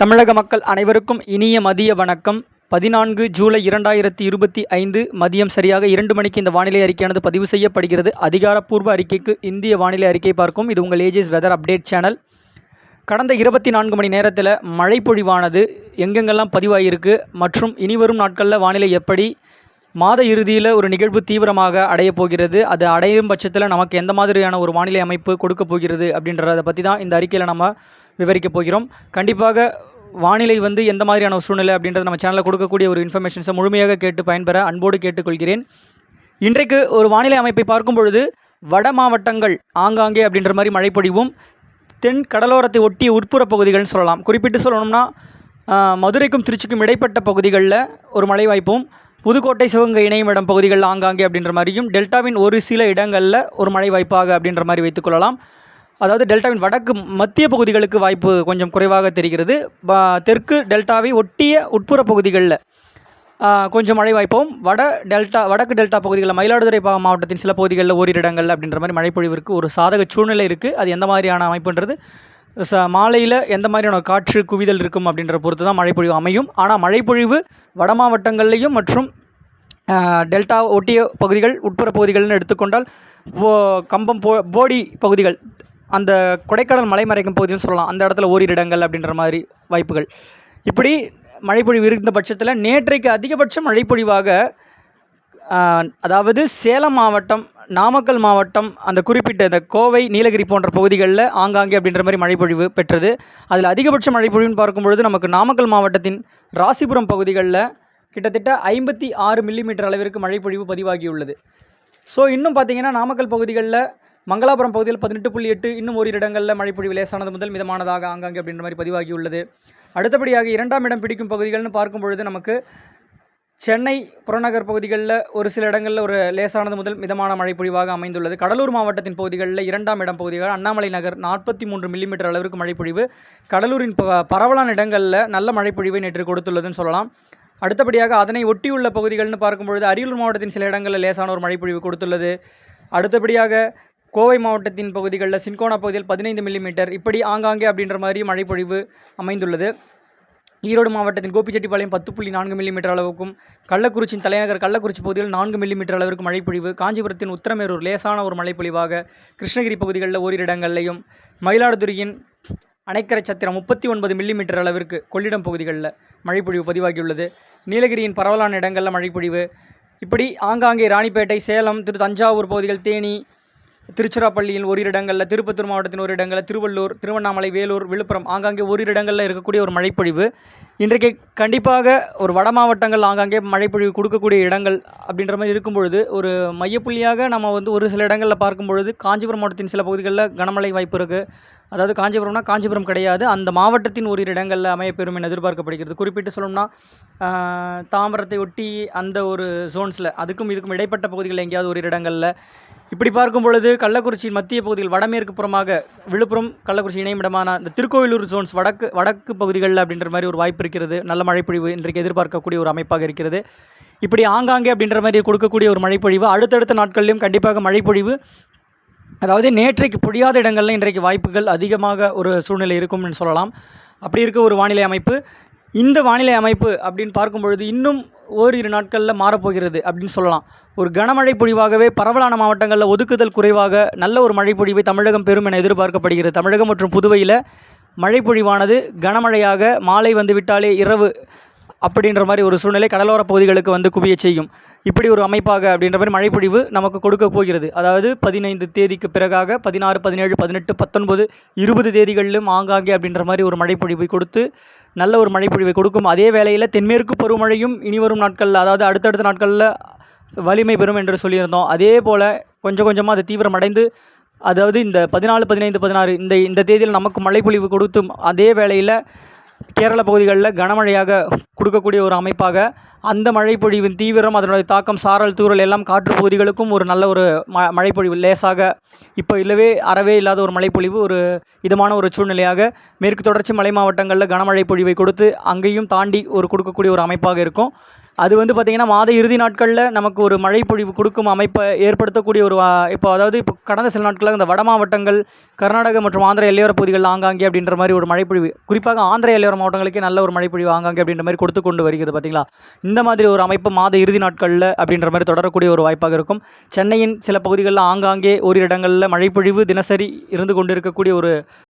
தமிழக மக்கள் அனைவருக்கும் இனிய மதிய வணக்கம். பதினான்கு ஜூலை இரண்டாயிரத்தி இருபத்தி ஐந்து மதியம் சரியாக இரண்டு மணிக்கு இந்த வானிலை அறிக்கையானது பதிவு செய்யப்படுகிறது. அதிகாரப்பூர்வ அறிக்கைக்கு இந்திய வானிலை அறிக்கை பார்க்கும். இது உங்கள் ஏஜிஸ் வெதர் அப்டேட் சேனல் கடந்த இருபத்தி நான்கு மணி நேரத்தில் மழை பொழிவானது எங்கெங்கெல்லாம் பதிவாகியிருக்கு மற்றும் இனிவரும் நாட்களில் வானிலை எப்படி? மாத இறுதியில் ஒரு நிகழ்வு தீவிரமாக அடையப் போகிறது. அது அடையும் பட்சத்தில் நமக்கு எந்த மாதிரியான ஒரு வானிலை அமைப்பு கொடுக்க போகிறது அப்படின்றத பற்றி தான் இந்த அறிக்கையில் நம்ம விவரிக்க போகிறோம். கண்டிப்பாக வானிலை வந்து எந்த மாதிரியான சூழ்நிலை அப்படின்றத நம்ம சேனலில் கொடுக்கக்கூடிய ஒரு இன்ஃபர்மேஷன்ஸை முழுமையாக கேட்டு பயன்பெற அன்போடு கேட்டுக்கொள்கிறேன். இன்றைக்கு ஒரு வானிலை அமைப்பை பார்க்கும் பொழுது வட மாவட்டங்கள் ஆங்காங்கே அப்படின்ற மாதிரி மழை தென் கடலோரத்தை ஒட்டிய உட்புற பகுதிகள்னு சொல்லலாம். குறிப்பிட்டு சொல்லணும்னா மதுரைக்கும் திருச்சிக்கும் இடைப்பட்ட பகுதிகளில் ஒரு மழை வாய்ப்பும் புதுக்கோட்டை சிவகங்கை இணையும் இடம் பகுதிகளில் ஆங்காங்கே அப்படின்ற மாதிரியும் டெல்டாவின் ஒரு சில இடங்களில் ஒரு மழை வாய்ப்பாக அப்படின்ற மாதிரி வைத்துக்கொள்ளலாம் அதாவது டெல்டாவின் வடக்கு மத்திய பகுதிகளுக்கு வாய்ப்பு கொஞ்சம் குறைவாக தெரிகிறது. ப- தெற்கு டெல்டாவை ஒட்டிய உட்புற பகுதிகளில் கொஞ்சம் மழை வாய்ப்பும் வட டெல்டா வடக்கு டெல்டா பகுதிகளில் மயிலாடுதுறை பா- மாவட்டத்தின் சில பகுதிகளில் ஓரிரு இடங்கள் அப்படின்ற மாதிரி மழைப்பொழிவிற்கு ஒரு சாதக சூழ்நிலை இருக்குது அது எந்த மாதிரியான அமைப்புன்றது ச மாலையில் எந்த மாதிரியான காற்று குவிதல் இருக்கும் அப்படின்ற பொறுத்து தான் மழைப்பொழிவு அமையும். ஆனால் மழைப்பொழிவு வட மாவட்டங்கள்லேயும் மற்றும் டெல்டா ஒட்டிய பகுதிகள் உட்புற பகுதிகள்னு எடுத்துக்கொண்டால் போ கம்பம் போ போடி பகுதிகள் அந்த கொடைக்கானல் மலைமறைக்கும் பகுதின்னு சொல்லலாம். அந்த இடத்துல ஓரிரு இடங்கள் அப்படின்ற மாதிரி வாய்ப்புகள். இப்படி மழைப்பொழிவு இருந்த பட்சத்தில் நேற்றைக்கு அதிகபட்ச மழைப்பொழிவாக அதாவது சேலம் மாவட்டம் நாமக்கல் மாவட்டம் அந்த குறிப்பிட்ட இந்த கோவை நீலகிரி போன்ற பகுதிகளில் ஆங்காங்கே அப்படின்ற மாதிரி மழைப்பொழிவு பெற்றது. அதில் அதிகபட்ச மழைப்பொழிவுன்னு பார்க்கும்பொழுது நமக்கு நாமக்கல் மாவட்டத்தின் ராசிபுரம் பகுதிகளில் கிட்டத்தட்ட ஐம்பத்தி ஆறு மில்லிமீட்டர் அளவிற்கு மழைப்பொழிவு பதிவாகியுள்ளது. ஸோ இன்னும் பார்த்தீங்கன்னா நாமக்கல் பகுதிகளில் மங்களாபுரம் பகுதியில் பதினெட்டு புள்ளி எட்டு இன்னும் ஓரிரு இடங்களில் மழைப்பொழிவு லேசானது முதல் மிதமானதாக ஆங்காங்கே அப்படின்ற மாதிரி பதிவாகியுள்ளது. அடுத்தபடியாக இரண்டாம் இடம் பிடிக்கும் பகுதிகள்னு பார்க்கும் பொழுது நமக்கு சென்னை புறநகர் பகுதிகளில் ஒரு சில இடங்களில் ஒரு லேசானது முதல் மிதமான மழை பொழிவாக அமைந்துள்ளது. கடலூர் மாவட்டத்தின் பகுதிகளில் இரண்டாம் இடம் பகுதிகள் அண்ணாமலை நகர் நாற்பத்தி மூன்று மில்லிமீட்டர் அளவிற்கு மழைப்பொழிவு. கடலூரின் ப- பரவலான இடங்களில் நல்ல மழைப்பொழிவை நேற்று கொடுத்துள்ளதுன்னு சொல்லலாம். அடுத்தபடியாக அதனை ஒட்டியுள்ள பகுதிகள்னு பார்க்கும்பொழுது அரியலூர் மாவட்டத்தின் சில இடங்களில் லேசான ஒரு மழைப்பொழிவு கொடுத்துள்ளது. அடுத்தபடியாக கோவை மாவட்டத்தின் பகுதிகளில் சின்கோனா பகுதியில் பதினைந்து மில்லிமீட்டர் இப்படி ஆங்காங்கே அப்படின்ற மாதிரி மழைப்பொழிவு அமைந்துள்ளது. ஈரோடு மாவட்டத்தின் கோபிச்செட்டிப்பாளையம் பத்து புள்ளி நான்கு மில்லிமீட்டர் அளவுக்கும் கள்ளக்குறிச்சியின் தலைநகர் கள்ளக்குறிச்சி பகுதியில் நான்கு மில்லிமீட்டர் அளவிற்கு மழைப்பொழிவு காஞ்சிபுரத்தின் உத்தரமேரூர் லேசான ஒரு மழைப்பொழிவாக கிருஷ்ணகிரி பகுதிகளில் ஓரிரு இடங்கள்லையும் மயிலாடுதுறையின் அணைக்கரை சத்திரம் முப்பத்தி ஒன்பது மில்லிமீட்டர் அளவிற்கு கொள்ளிடம் பகுதிகளில் மழைப்பொழிவு பதிவாகியுள்ளது. நீலகிரியின் பரவலான இடங்களில் மழைப்பொழிவு இப்படி ஆங்காங்கே ராணிப்பேட்டை சேலம் திரு தஞ்சாவூர் பகுதிகள் தேனி திருச்சிராப்பள்ளியில் ஓரிரு இடங்களில் திருப்பத்தூர் மாவட்டத்தின் ஒரு இடங்களில் திருவள்ளூர் திருவண்ணாமலை வேலூர் விழுப்புரம் ஆங்காங்கே ஓரிரு இடங்களில் இருக்கக்கூடிய ஒரு மழைப்பொழிவு. இன்றைக்கு கண்டிப்பாக ஒரு வட மாவட்டங்கள் ஆங்காங்கே மழைப்பொழிவு கொடுக்கக்கூடிய இடங்கள் அப்படின்ற மாதிரி இருக்கும் பொழுது ஒரு மையப்புள்ளியாக நம்ம வந்து ஒரு சில இடங்களில் பார்க்கும் பொழுது காஞ்சிபுரம் மாவட்டத்தின் சில பகுதிகளில் கனமழை வாய்ப்பு இருக்குது அதாவது காஞ்சிபுரம்னா காஞ்சிபுரம் கிடையாது. அந்த மாவட்டத்தின் ஓரிரு இடங்களில் அமையப்பெறும் என எதிர்பார்க்கப்படுகிறது. குறிப்பிட்டு சொல்லணும்னா தாமரத்தை தாம்பரத்தை ஒட்டி அந்த ஒரு ஜோன்ஸில் அதுக்கும் இதுக்கும் இடைப்பட்ட பகுதிகளில் எங்கேயாவது ஒரு இடங்களில் இப்படி பார்க்கும் பொழுது கள்ளக்குறிச்சி மத்திய பகுதியில் வடமேற்கு புறமாக விழுப்புரம் கள்ளக்குறிச்சி இணையமிடமான இந்த திருக்கோவிலூர் ஜோன்ஸ் வடக்கு வடக்கு பகுதிகளில் அப்படின்ற மாதிரி ஒரு வாய்ப்பு இருக்கிறது. நல்ல மழைப்பொழிவு இன்றைக்கு எதிர்பார்க்கக்கூடிய ஒரு அமைப்பாக இருக்கிறது. இப்படி ஆங்காங்கே அப்படின்ற மாதிரி கொடுக்கக்கூடிய ஒரு மழைப்பொழிவு அடுத்தடுத்த நாட்களிலும் கண்டிப்பாக மழைப்பொழிவு. அதாவது நேற்றைக்கு பொழியாத இடங்களில் இன்றைக்கு வாய்ப்புகள் அதிகமாக ஒரு சூழ்நிலை இருக்கும்னு சொல்லலாம். அப்படி இருக்க ஒரு வானிலை அமைப்பு. இந்த வானிலை அமைப்பு அப்படின்னு பார்க்கும் பொழுது இன்னும் ஓரிரு நாட்களில் மாறப்போகிறது அப்படின்னு சொல்லலாம். ஒரு கனமழை பொழிவாகவே பரவலான மாவட்டங்களில் ஒதுக்குதல் குறைவாக நல்ல ஒரு மழை பொழிவை தமிழகம் பெறும் என எதிர்பார்க்கப்படுகிறது. தமிழகம் மற்றும் புதுவையில் மழை பொழிவானது கனமழையாக மாலை வந்து விட்டாலே இரவு அப்படின்ற மாதிரி ஒரு சூழ்நிலை கடலோர பகுதிகளுக்கு வந்து குவிய செய்யும். இப்படி ஒரு அமைப்பாக அப்படின்ற மாதிரி மழைப்பொழிவு நமக்கு கொடுக்க போகிறது. அதாவது பதினைந்து தேதிக்கு பிறகாக பதினாறு பதினேழு பதினெட்டு பத்தொன்பது இருபது தேதிகளிலும் ஆங்காங்கே அப்படின்ற மாதிரி ஒரு மழைப்பொழிவை கொடுத்து நல்ல ஒரு மழைப்பொழிவை கொடுக்கும். அதே வேளையில் தென்மேற்கு பருவமழையும் இனி வரும் நாட்களில் அதாவது அடுத்தடுத்த நாட்களில் வலிமை பெறும் என்று சொல்லியிருந்தோம். அதே போல் கொஞ்சம் கொஞ்சமாக அது தீவிரமடைந்து அதாவது இந்த பதினாலு பதினைந்து பதினாறு இந்த இந்த தேதியில் நமக்கு மழைப்பொழிவு கொடுத்தும் அதே வேளையில் கேரள பகுதிகளில் கனமழையாக கொடுக்கக்கூடிய ஒரு அமைப்பாக அந்த மழைப்பொழிவின் தீவிரம் அதனுடைய தாக்கம் சாரல் தூறல் எல்லாம் காற்று பகுதிகளுக்கும் ஒரு நல்ல ஒரு ம மழைப்பொழிவு. லேசாக இப்போ இல்லவே அறவே இல்லாத ஒரு மழைப்பொழிவு ஒரு இதமான ஒரு சூழ்நிலையாக மேற்கு தொடர்ச்சி மலை மாவட்டங்களில் கனமழை பொழிவை கொடுத்து அங்கேயும் தாண்டி ஒரு கொடுக்கக்கூடிய ஒரு அமைப்பாக இருக்கும். அது வந்து பார்த்திங்கன்னா மாத இறுதி நாட்களில் நமக்கு ஒரு மழை பொழிவு கொடுக்கும் அமைப்பை ஏற்படுத்தக்கூடிய ஒரு வா- இப்போ அதாவது இப்போ கடந்த சில நாட்களாக இந்த வட மாவட்டங்கள் கர்நாடக மற்றும் ஆந்திர எல்லையோர பகுதிகளில் ஆங்காங்கே அப்படின்ற மாதிரி ஒரு மழைப்பொழிவு குறிப்பாக ஆந்திர எல்லையோர மாவட்டங்களுக்கே நல்ல ஒரு மழைப்பொழிவு ஆங்காங்கே அப்படின்ற மாதிரி கொடுத்து கொண்டு வருகிறது பார்த்திங்களா இந்த மாதிரி ஒரு அமைப்பு மாத இறுதி நாட்களில் அப்படின்ற மாதிரி தொடரக்கூடிய ஒரு வாய்ப்பாக இருக்கும். சென்னையின் சில பகுதிகளில் ஆங்காங்கே ஓரிரு இடங்களில் மழைப்பொழிவு தினசரி இருந்து கொண்டு இருக்கக்கூடிய ஒரு